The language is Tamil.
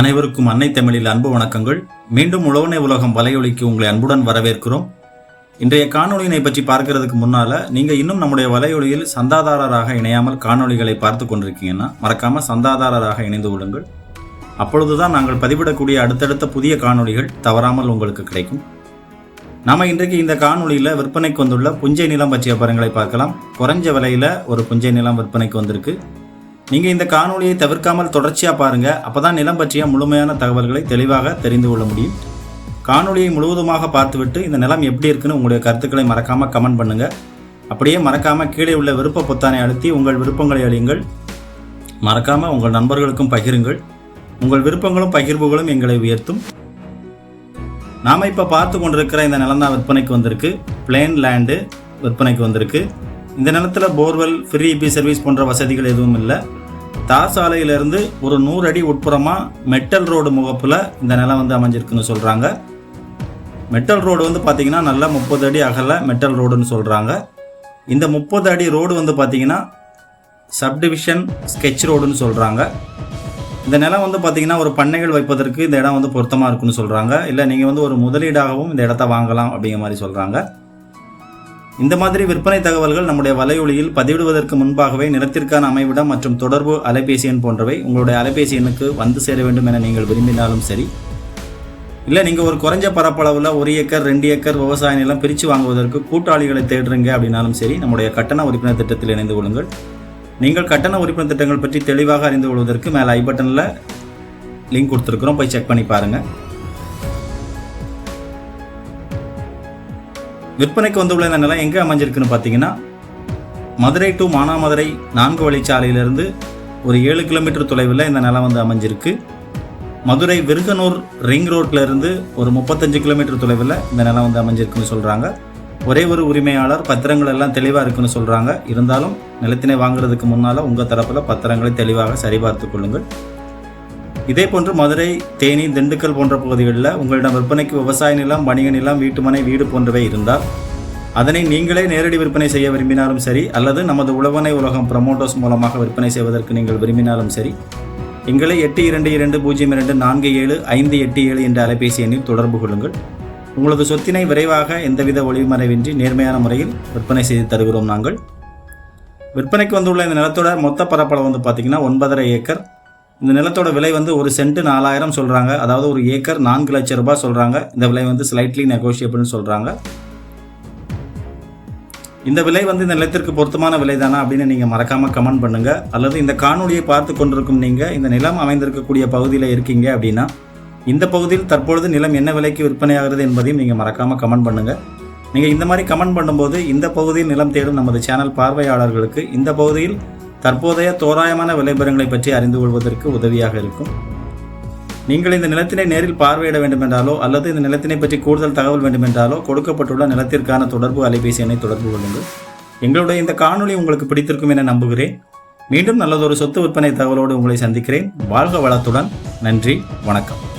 அனைவருக்கும் அன்னை தமிழில் அன்பு வணக்கங்கள். மீண்டும் உழவனை உலகம் வலையொலிக்கு உங்களை அன்புடன் வரவேற்கிறோம். இன்றைய காணொலியினை பற்றி பார்க்கறதுக்கு முன்னால நீங்க இன்னும் நம்முடைய வலையொலியில் சந்தாதாரராக இணையாமல் காணொளிகளை பார்த்து கொண்டிருக்கீங்கன்னா மறக்காம சந்தாதாரராக இணைந்து கொள்ளுங்கள். அப்பொழுதுதான் நாங்கள் பதிவிடக்கூடிய அடுத்தடுத்த புதிய காணொளிகள் தவறாமல் உங்களுக்கு கிடைக்கும். நாம இன்றைக்கு இந்த காணொலியில் விற்பனைக்கு வந்துள்ள புஞ்சை நிலம் பற்றிய படங்களை பார்க்கலாம். குறைஞ்ச விலையில ஒரு புஞ்சை நிலம் விற்பனைக்கு வந்திருக்கு. நீங்கள் இந்த காணொலியை தவிர்க்காமல் தொடர்ச்சியாக பாருங்கள் அப்போ தான் நிலம் பற்றிய முழுமையான தகவல்களை தெளிவாக தெரிந்து கொள்ள முடியும். காணொலியை முழுவதுமாக பார்த்துவிட்டு இந்த நிலம் எப்படி இருக்குன்னு உங்களுடைய கருத்துக்களை மறக்காமல் கமெண்ட் பண்ணுங்க. அப்படியே மறக்காமல் கீழே உள்ள விருப்ப பொத்தானை அழுத்தி உங்கள் விருப்பங்களை அழியுங்கள். மறக்காமல் உங்கள் நண்பர்களுக்கும் பகிருங்கள். உங்கள் விருப்பங்களும் பகிர்வுகளும் எங்களை உயர்த்தும். நாம் இப்போ பார்த்து கொண்டிருக்கிற இந்த நிலம் தான் விற்பனைக்கு வந்திருக்கு. பிளேன் லேண்டு விற்பனைக்கு வந்திருக்கு. இந்த நிலத்தில் போர்வெல் ஃப்ரீ இபி சர்வீஸ் போன்ற வசதிகள் எதுவும் இல்லை. தார் சாலையிலிருந்து ஒரு நூறு அடி உட்புறமாக மெட்டல் ரோடு முகப்பில் இந்த நிலம் வந்து அமைஞ்சிருக்குன்னு சொல்கிறாங்க மெட்டல் ரோடு வந்து பார்த்தீங்கன்னா நல்லா முப்பது அடி அகல மெட்டல் ரோடுன்னு சொல்கிறாங்க இந்த முப்பது அடி ரோடு வந்து பார்த்தீங்கன்னா சப்டிவிஷன் ஸ்கெட்ச் ரோடுன்னு சொல்கிறாங்க இந்த நிலம் வந்து பார்த்தீங்கன்னா ஒரு பண்ணைகள் வைப்பதற்கு இந்த இடம் வந்து பொருத்தமாக இருக்குன்னு சொல்கிறாங்க இல்லை நீங்கள் வந்து ஒரு முதலீடாகவும் இந்த இடத்த வாங்கலாம் அப்படிங்கிற மாதிரி சொல்கிறாங்க இந்த மாதிரி விற்பனை தகவல்கள் நம்முடைய வலையொலியில் பதிவிடுவதற்கு முன்பாகவே நிலத்திற்கான அமைவிடம் மற்றும் தொடர்பு அலைபேசி எண் போன்றவை உங்களுடைய அலைபேசி எண்ணுக்கு வந்து சேர வேண்டும் என நீங்கள் விரும்பினாலும் சரி. இல்லை நீங்கள் ஒரு குறைஞ்ச பரப்பளவில் ஒரு ஏக்கர் ரெண்டு ஏக்கர் விவசாய நிலம் பிரித்து வாங்குவதற்கு கூட்டாளிகளை தேடுறீங்க அப்படின்னாலும் சரி நம்முடைய கட்டண உறுப்பினர் திட்டத்தில் இணைந்து கொள்ளுங்கள். நீங்கள் கட்டண உறுப்பினர் திட்டங்கள் பற்றி தெளிவாக அறிந்து கொள்வதற்கு மேலே ஐ பட்டனில் லிங்க் கொடுத்துருக்குறோம். போய் செக் பண்ணி பாருங்கள் விற்பனைக்கு வந்துள்ள இந்த நிலம் எங்கே அமைஞ்சிருக்குன்னு பார்த்தீங்கன்னா மதுரை டு மானாமதுரை நான்கு வழிச்சாலையிலிருந்து ஒரு ஏழு கிலோமீட்டர் தொலைவில் இந்த நிலம் வந்து அமைஞ்சிருக்கு. மதுரை விருகனூர் ரிங் ரோட்ல இருந்து ஒரு முப்பத்தஞ்சு கிலோமீட்டர் தொலைவில் இந்த நிலம் வந்து அமைஞ்சிருக்குன்னு சொல்கிறாங்க ஒரே ஒரு உரிமையாளர் பத்திரங்கள் எல்லாம் தெளிவாக இருக்குன்னு சொல்கிறாங்க இருந்தாலும் நிலத்தினை வாங்குறதுக்கு முன்னால் உங்கள் தரப்பில் பத்திரங்களை தெளிவாக சரிபார்த்து கொள்ளுங்கள். இதே போன்று மதுரை தேனி திண்டுக்கல் போன்ற பகுதிகளில் உங்களிடம் விற்பனைக்கு விவசாய நிலம் வணிக நிலம் வீட்டுமனை வீடு போன்றவை இருந்தால் அதனை நீங்களே நேரடி விற்பனை செய்ய விரும்பினாலும் சரி அல்லது நமது உழவனை உலகம் ப்ரமோட்டர்ஸ் மூலமாக விற்பனை செய்வதற்கு நீங்கள் விரும்பினாலும் சரி எங்களை எட்டு இரண்டு இரண்டு பூஜ்ஜியம் இரண்டு நான்கு ஏழு ஐந்து எட்டு ஏழு என்ற அலைபேசி எண்ணில் தொடர்பு கொள்ளுங்கள். உங்களது சொத்தினை விரைவாக எந்தவித ஒளிமறைவின்றி நேர்மையான முறையில் விற்பனை செய்து தருகிறோம் நாங்கள். விற்பனைக்கு வந்துள்ள இந்த நிலத்தோட மொத்த பரப்பளவு வந்து பார்த்தீங்கன்னா ஒன்பதரை ஏக்கர். இந்த நிலத்தோட விலை வந்து ஒரு சென்ட் நாலாயிரம் சொல்கிறாங்க அதாவது ஒரு ஏக்கர் நான்கு லட்சம் ரூபாய் சொல்கிறாங்க இந்த விலை வந்து ஸ்லைட்லி நெகோஷியபிள்னு சொல்கிறாங்க இந்த விலை வந்து இந்த நிலத்திற்கு பொருத்தமான விலை தானா அப்படின்னு நீங்கள் மறக்காமல் கமெண்ட் பண்ணுங்கள் அல்லது இந்த காணொலியை பார்த்து கொண்டிருக்கும் நீங்கள் இந்த நிலம் அமைந்திருக்கக்கூடிய பகுதியில் இருக்கீங்க அப்படின்னா இந்த பகுதியில் தற்பொழுது நிலம் என்ன விலைக்கு விற்பனையாகிறது என்பதையும் நீங்கள் மறக்காமல் கமெண்ட் பண்ணுங்கள் நீங்கள் இந்த மாதிரி கமெண்ட் பண்ணும்போது இந்த பகுதியில் நிலம் தேடும் நமது சேனல் பார்வையாளர்களுக்கு இந்த பகுதியில் தற்போதைய தோராயமான விளைபரங்களை பற்றி அறிந்து கொள்வதற்கு உதவியாக இருக்கும். நீங்கள் இந்த நிலத்தினை நேரில் பார்வையிட வேண்டுமென்றாலோ அல்லது இந்த நிலத்தினை பற்றி கூடுதல் தகவல் வேண்டுமென்றாலோ கொடுக்கப்பட்டுள்ள நிலத்திற்கான தொடர்பு அலைபேசி எண்ணை தொடர்பு கொள்ளுங்கள். எங்களுடைய இந்த காணொளி உங்களுக்கு பிடித்திருக்கும் என நம்புகிறேன். மீண்டும் நல்லதொரு சொத்து விற்பனை தகவலோடு உங்களை சந்திக்கிறேன். வாழ்க வளத்துடன். நன்றி. வணக்கம்.